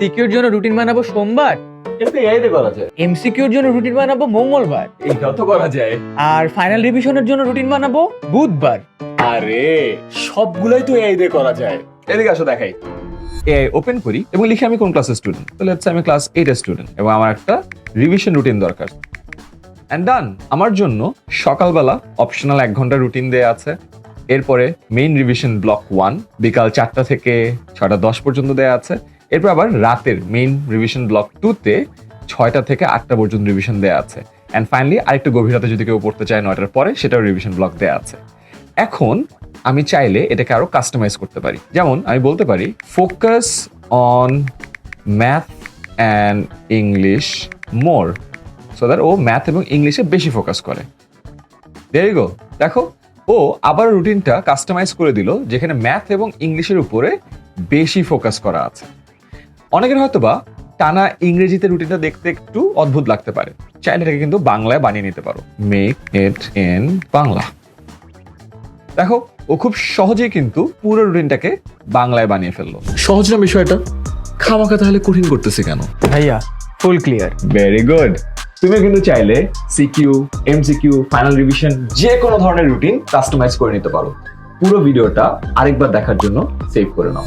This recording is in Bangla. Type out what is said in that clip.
সিকিউর জন্য রুটিন বানাবো সোমবার? কিন্তু এআইতে করা যায় এমসিকিউর জন্য রুটিন বানাবো মঙ্গলবার। এইটাও তো করা যায়। আর ফাইনাল রিভিশনের জন্য রুটিন বানাবো বুধবার। আরে সবগুলাই তো এআই দিয়ে করা যায়। এদিকে আসো দেখাই। এআই ওপেন করি এবং লিখি আমি কোন ক্লাসের স্টুডেন্ট তাহলে হচ্ছে আমি ক্লাস এইট স্টুডেন্ট এবং আমার একটা রিভিশন রুটিন দরকার। অ্যান্ড ডান আমার জন্য সকালবেলা অপশনাল এক ঘণ্টা রুটিন দেয়া আছে। এরপরে মেইন রিভিশন ব্লক ওয়ান বিকাল চারটা থেকে ছটা দশ পর্যন্ত দেয়া আছে। এরপর আবার রাতের মেইন রিভিশন ব্লক টুতে ছয়টা থেকে আটটা পর্যন্ত রিভিশন দেওয়া আছে। অ্যান্ড ফাইনালি আরেকটু গভীরতা যদি কেউ পড়তে চায় নয়টার পরে, সেটাও রিভিশন ব্লক দেওয়া আছে। এখন আমি চাইলে এটাকে আরও কাস্টমাইজ করতে পারি। যেমন আমি বলতে পারি focus on math and English more so that O math এবং ইংলিশে বেশি ফোকাস করে। দেরি গো দেখো, ও আবার রুটিনটা কাস্টমাইজ করে দিল, যেখানে ম্যাথ এবং ইংলিশের উপরে বেশি ফোকাস করা আছে। অনেকের হয়তো বা টানা ইংরেজিতে রুটিনটা দেখতে একটু অদ্ভুত লাগতে পারে। চাইলে এটাকে কিন্তু বাংলায় বানিয়ে নিতে পারো। Make it in Bangla. দেখো ও খুব সহজেই কিন্তু পুরো রুটিনটাকে বাংলায় বানিয়ে ফেলল। সহজ না বিষয়টা? খামাখা তাহলে কঠিন করতেছে কেন? ভাইয়া ফুল ক্লিয়ার ভেরি গুড তুমি কিন্তু চাইলে সিকিউ এমসিকিউ ফাইনাল রিভিশন যে কোনো ধরনের রুটিন কাস্টমাইজ করে নিতে পারো। পুরো ভিডিওটা আরেকবার দেখার জন্য সেভ করে নাও।